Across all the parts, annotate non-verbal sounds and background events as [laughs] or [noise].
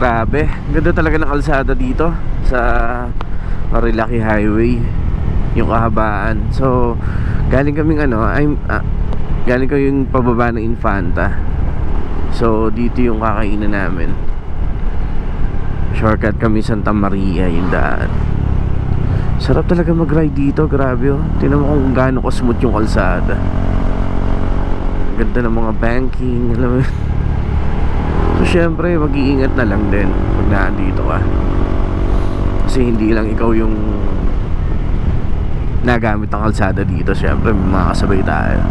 grabe. Ganda talaga ng kalsada dito sa Marilaki Highway. Yung kahabaan. So, galing kaming ano, I'm, ah, galing kaming pababa ng Infanta. So, dito yung kakainan namin. Shortcut kami Santa Maria yung daan. Sarap talaga mag-ride dito, grabe oh. Tingnan mo kung gaano ka-smooth yung kalsada. Ganda ng mga banking, alam mo. So, syempre, mag-iingat na lang din pag naandito ka. Kasi hindi lang ikaw yung nagamit ang kalsada dito. Syempre, may mga kasabay tayo.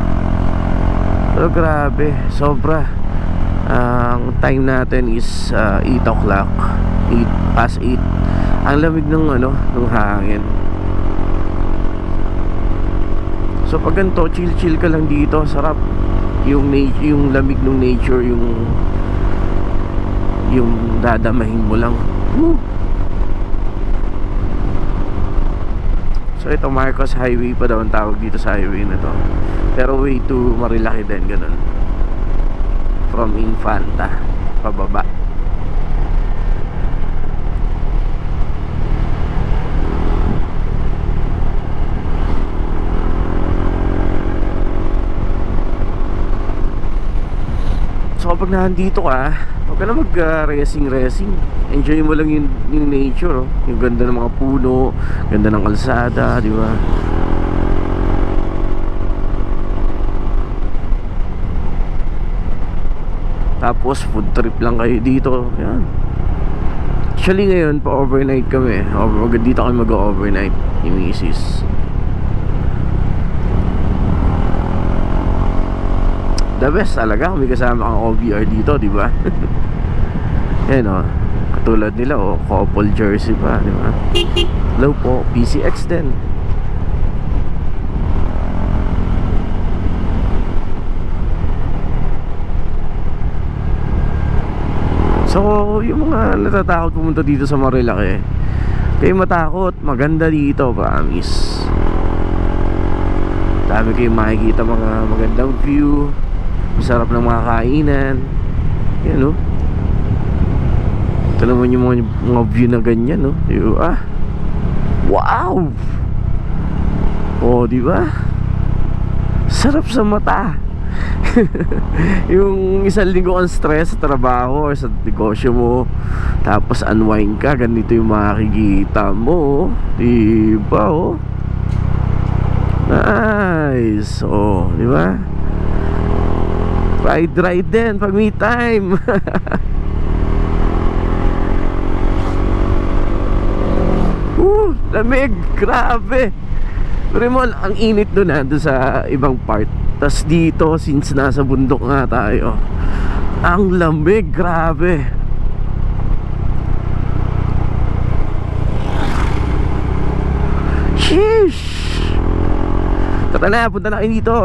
Pero grabe, sobra. Ang time natin is uh, 8 o'clock. 8 past 8. Ang lamig ng ano, ng hangin. So pag ganito, chill-chill ka lang dito, sarap. Yung yung lamig ng nature, yung yung dadamahin mo lang. Woo! So ito Marcos Highway pa daw ang tawag dito sa highway na to. Pero way to Marilaki din ganun. From Infanta pababa. So kapag nandito ka, huwag ka na mag-racing-racing. Enjoy mo lang yung, yung nature, oh. yung ganda ng mga puno, ganda ng kalsada, di ba? Tapos food trip lang kayo dito. Yan. Actually ngayon, pa-overnight kami. Over, dito kami mag-overnight. Yung misis. The best talaga may kasama kang OBR dito, di ba? [laughs] Yan o. Katulad nila o, couple jersey pa, di ba? Hello po, PCX din. So, yung mga natatakot pumunta dito sa Marilaki, kayo matakot, maganda dito, promise. Dami kayong makikita mga magandang view, Masarap ng mga kainan. Yan no. Ito naman yung mga, mga view na ganyan no. Yung, ah. Wow! Oh, di ba? Sarap sa mata. [laughs] yung isang linggo kang stress sa trabaho or sa negosyo mo tapos unwind ka ganito yung makikita mo di ba oh nice oh di ba Ride ride din pag me time. [laughs] Uh, lamig, grabe. Pero mo, ang init doon ha, doon sa ibang part. Tapos dito, since nasa bundok nga tayo Ang lamig, grabe. Sheesh! Tara na, punta na kayo dito